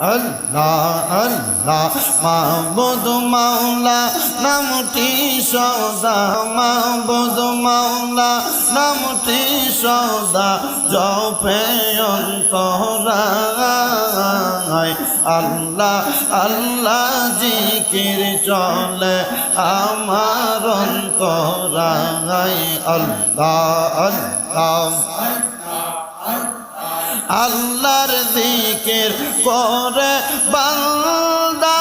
আল্লাহ আল্লাহ মা মাহবুদ মাওলা, নামটি সদা মাহবুদ মাওলা, নামটি সদা জপে অন্তরায়। আল্লাহ আল্লাহ জিকির চলে আমার অন্তরায়। আল্লাহ আল্লাহ আল্লাহর দিকের করে বান্দা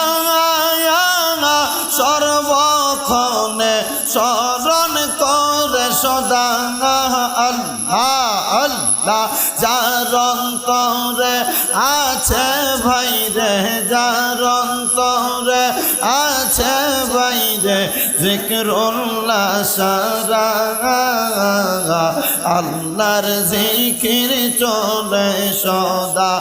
সর্বক্ষণে স্মরণ করে সদা। আল্লাহ আল্লাহ যার অন্তরে আছে ভাই রে যার অন্তরে আছে জিক্রুল্লাহ সারা আল্লাহর জিকির চলে সদা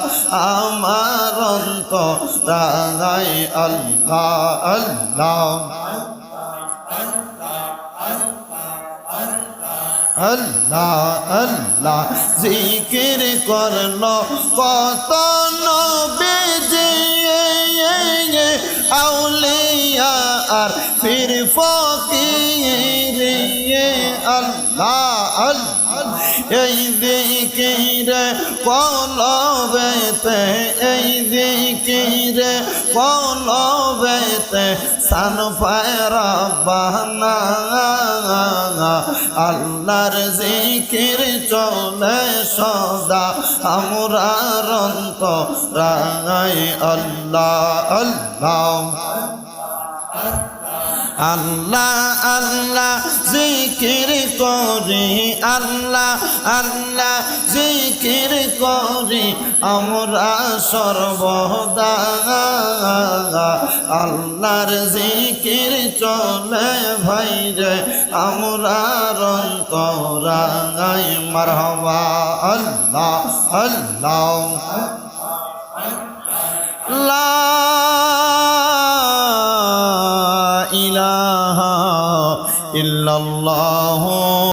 আমার অন্তরায় আল্লাহ আল্লাহ আল্লাহ আল্লাহ। জিকির করল কত নবীজি আর ফির ফকির আল্লাহ এই দিকিরে কলবেতে এই দিকিরে কলবেতে সান ফায়রা বাহানা আল্লাহর জিকির চলে সদা, আমরা রন্ত রায় আল্লাহ আল্লাহ। আল্লাহ আল্লাহ, জিকির করি, আল্লাহ আল্লাহ, জিকির করি, আমরা সর্বদা। আল্লাহর জিকির চলে ভাই রে, আমরা অন্তরাই মারহবা, আল্লাহ আল্লাহ। ইল্লাল্লাহ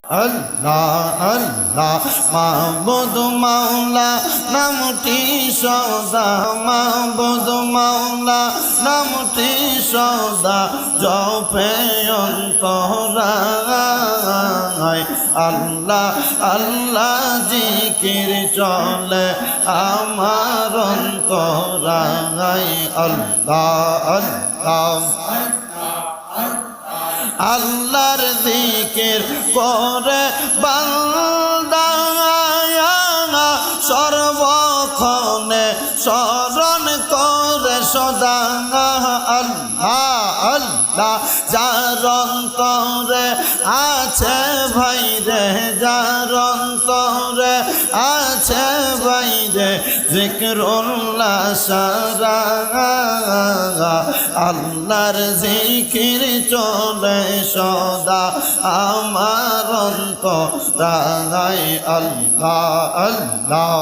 আল্লাহ আল্লাহ, মাহবুদ মাওলা, নামটি সদা মাহবুদ মাওলা, নামটি সদা জপে অন্তরায়। আল্লাহ আল্লাহ জিকির চলে আমার অন্তরায়। আল্লাহ আল্লাহ। আল্লাহর দিকের করে বান্দা সর্বক্ষণে স্মরণ করে সদা। আল্লাহ আল্লাহ, যার অন্তরে আছে ভাই রে যার আছে ভাই রে জিক্রুল্লাহ সারা। আল্লাহর জিকির চলে সদা আমার অন্তরায়। আল্লাহ আল্লাহ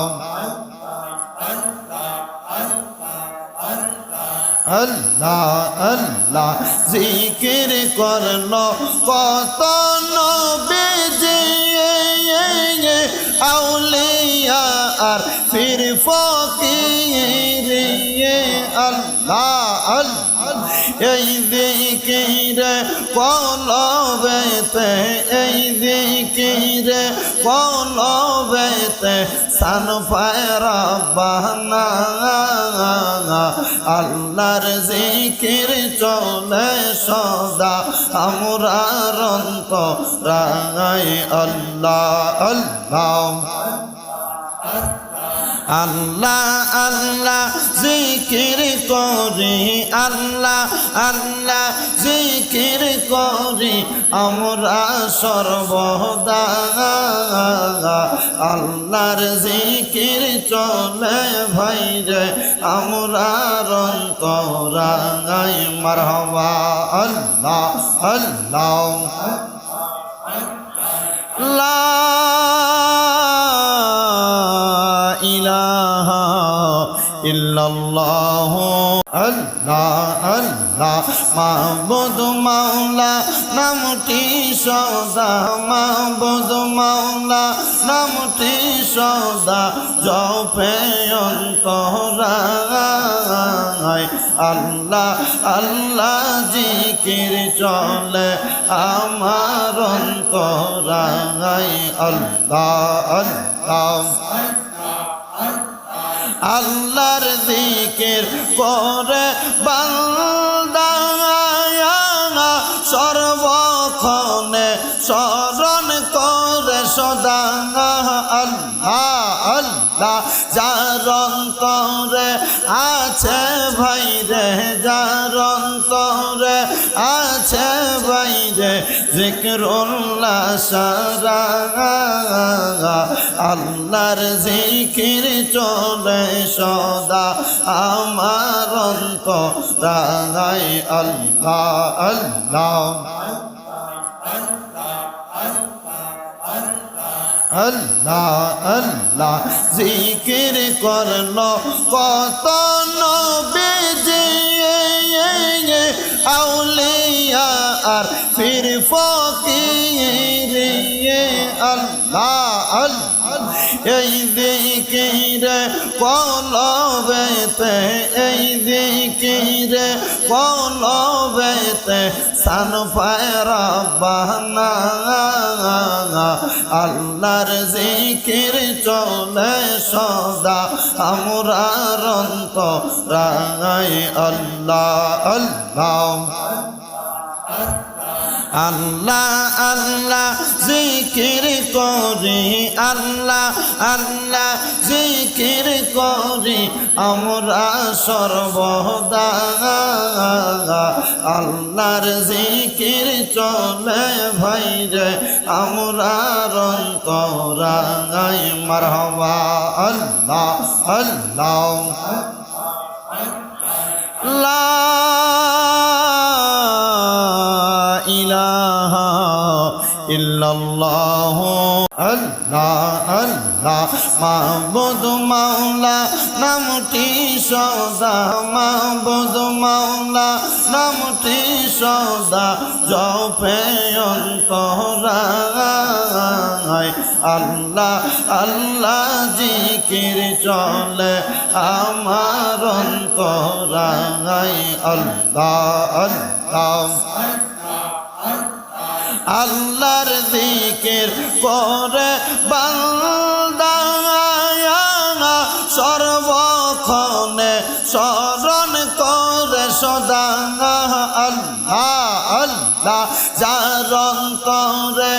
আল্লাহ আল্লাহ জিকির করল কত নবীজি আর ফির ফকির আল্লাহ এই দিকিরে কলবেতে, এই দিকিরে কলবেতে সান ফায়রা বাহানা আল্লাহর জিকির চলে সদা, আমরা রন্ত রায় আল্লাহ আল্লাহ। আল্লাহ আল্লাহ, জিকির করি, আল্লাহ আল্লাহ, জিকির করি, আমরা সর্বদা। আল্লাহর জিকির চলে ভাই রে, আমরা অন্তরায় মারহবা, আল্লাহ আল্লাহ। লা ইল্লাল্লাহ আল্লাহ আল্লাহ, মাহবুদ মাওলা, নামটি সদা মাহবুদ মাওলা, নামটি সদা জপে অন্তরা আল্লাহ আল্লাহ জিকির চলে আমার অন্তরায়। আল্লাহ আল্লাহ আল্লাহর দিকের করে বান্দা সর্বক্ষণে স্মরণ করে সদা আল্লাহ। জিক্রুল্লাহ সারা আল্লাহর জিকির চলে সদা আমার অন্তরায় আল্লাহ আল্লাহ আল্লাহ আল্লাহ। জিকির করল কত নবীজি আর ফির ফকির আল্লাহ আল্লাহ। এই দিকিরে কলবেতে, এই দিকিরে কলবেতে সান আল্লাহর জিকির চলে সদা আমরার অন্তরায় আল্লাহ আল্লাহ। আল্লাহ আল্লাহ, জিকির করি, আল্লাহ আল্লাহ, জিকির করি, আমরা সর্বদা। আল্লাহর জিকির চলে ভাই রে, আমরা অন্তরাই মারহবা, আল্লাহ আল্লাহ। ইল্লাল্লাহ আল্লাহ আল্লাহ, মাহবুদ মাওলা, নামটি সদা মাহবুদ মাওলা, নামটি সদা জপে অন্তরায়। আল্লাহ আল্লাহ জিকির চলে আমার অন্তরায়। আল্লাহ আল্লাহ। আল্লাহর দিকের করে বান্দা সর্বক্ষণে স্মরণ করে সদা। আল্লাহ আল্লাহ, যার অন্তরে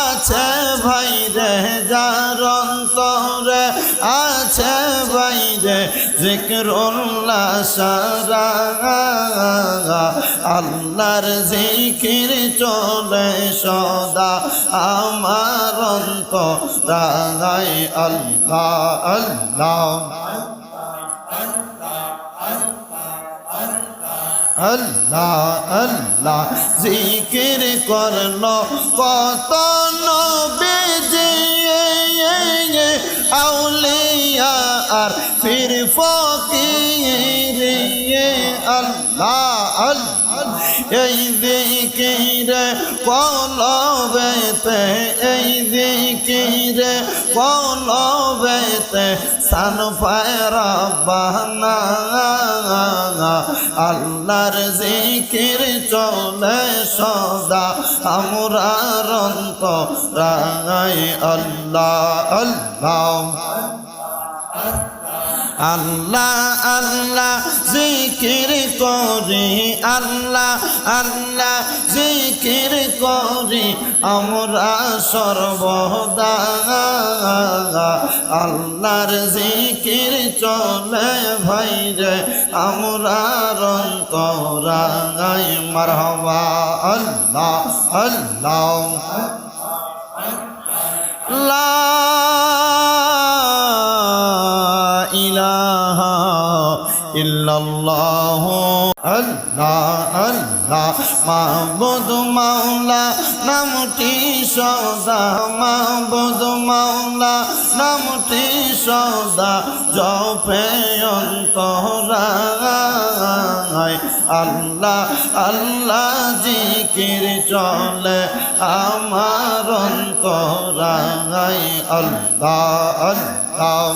আছে ভাই রে যার অন্তরে আছে ভাই রে জিক্রুল্লাহ সারা। আল্লাহর জিকির চলে সদা, আমার অন্তরায় আল্লাহ আল্লাহ আল্লাহ আল্লাহ। জিকির করল কত নবীজি, আউলিয়া আর ফির ফকির, আল্লাহ আল্লাহ। এই দিকিরে কলবেতে, এই দিকিরে কলবেতে সান ফায়রা বাহানা আল্লাহর জিকির চলে সদা আমরার অন্তরায় আল্লাহ আল্লাহ। আল্লাহ আল্লাহ, জিকির করি, আল্লাহ আল্লাহ, জিকির করি, আমরা সর্বদা। আল্লাহর জিকির চলে ভাই রে, আমরা অন্তরায় মারহবা, আল্লাহ আল্লাহ। ইল্লাল্লাহ আল্লাহ আল্লাহ মাহবুদ মাওলা, নামটি সদা মাহবুদ মাওলা, নামটি সদা জপে অন্তরায়। আল্লাহ আল্লাহ জিকির চলে আমার অন্তরায়। আল্লাহ আল্লাহ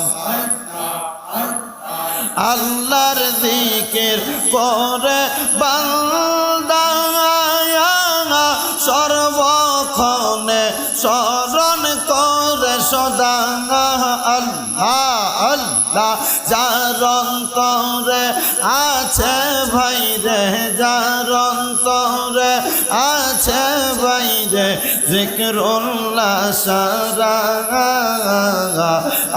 আল্লাহর দিকের করে বান্দা সর্বক্ষণে স্মরণ করে সদা। আল্লাহ আল্লাহ, যার অন্তরে আছে ভাই রে যার অন্তরে আছে রে জিক্রুল্লাহ সারা।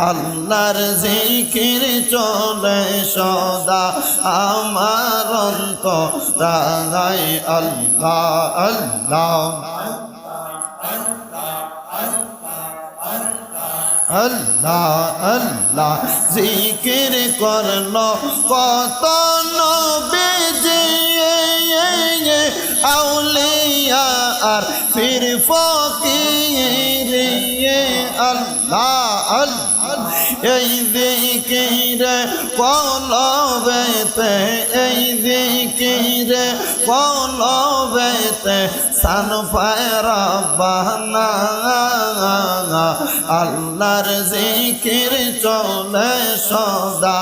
আল্লাহর জিকির চলে সদা আমার অন্তরায়। আল্লাহ আল্লাহ আল্লাহ আল্লাহ। জিকির করল কত নবীজি ফকির আল্লাহ আল্লাহ। এই দিকিরে কলবেতে, এই দিকিরে কলবেতে সান পায়রা বাহানা আল্লাহর জিকির চলে সদা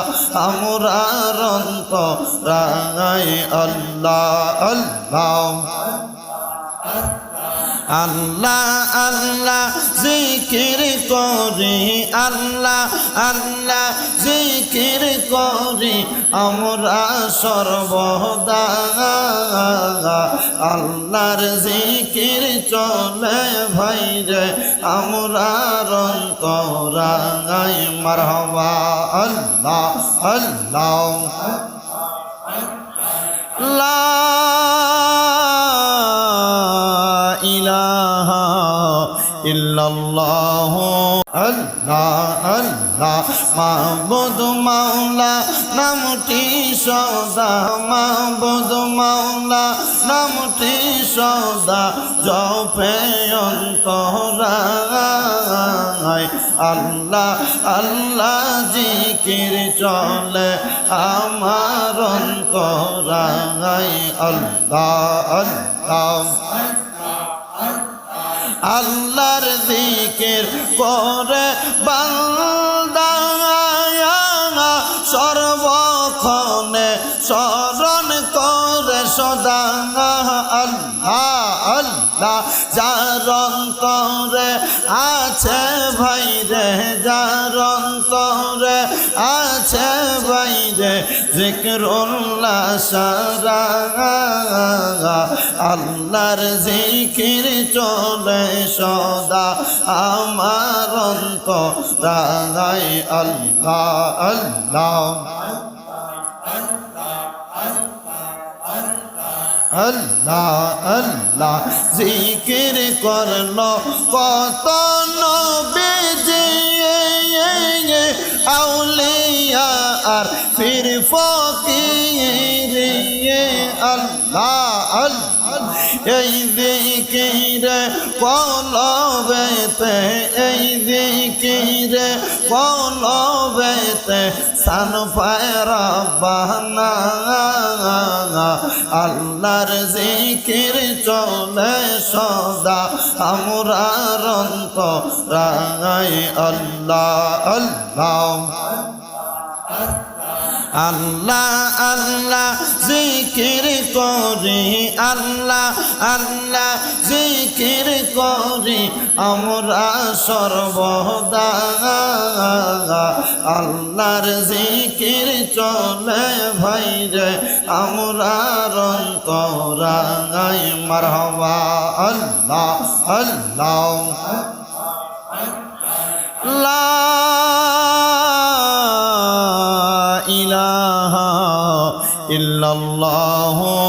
আমরার অন্তরায় আল্লাহ আল্লাহ। আল্লাহ আল্লাহ, জিকির করি, আল্লাহ আল্লাহ, জিকির করি, আমরা সর্বদা। আল্লাহর জিকির চলে ভাই রে, আমরা অন্তরাই মারহবা। আল্লাহ আল্লাহ আল্লাহ আল্লাহ মা মাবুদ মাওলা, নামটি সদা মাবুদ মাওলা, নামটি সদা জপে অন্তরায়। আল্লাহ আল্লাহ জিকির চলে আমার অন্তরায়। আল্লাহ আল্লাহ। আল্লাহর দিকের করে বান্দা সর্বক্ষণে স্মরণ করে সদা। আল্লাহ আল্লাহ, যার অন্তরে আছে ভাই রে যার অন্তরে জিক্রুল্লাহ সারা আল্লাহর জিকির চলে সদা আমার অন্তরায় আল্লাহ আল্লাহ আল্লাহ আল্লাহ জিকির করল কত নবীজি ফকির আল্লাহ আল্লাহ। এই দিকিরে কলবেতে, এই দিকিরে কলবেতে সান পায়রা বাহানা আল্লাহর জিকির চলে সদা আমরার অন্তরায় আল্লাহ আল্লাহ। আল্লাহ আল্লাহ, জিকির করি, আল্লাহ আল্লাহ, জিকির করি, আমরা সর্বদা। আল্লাহর জিকির চলে ভাই রে, আমরা অন্তরায় মারহবা, আল্লাহ আল্লাহ। লা ইলাহা ইল্লাল্লাহ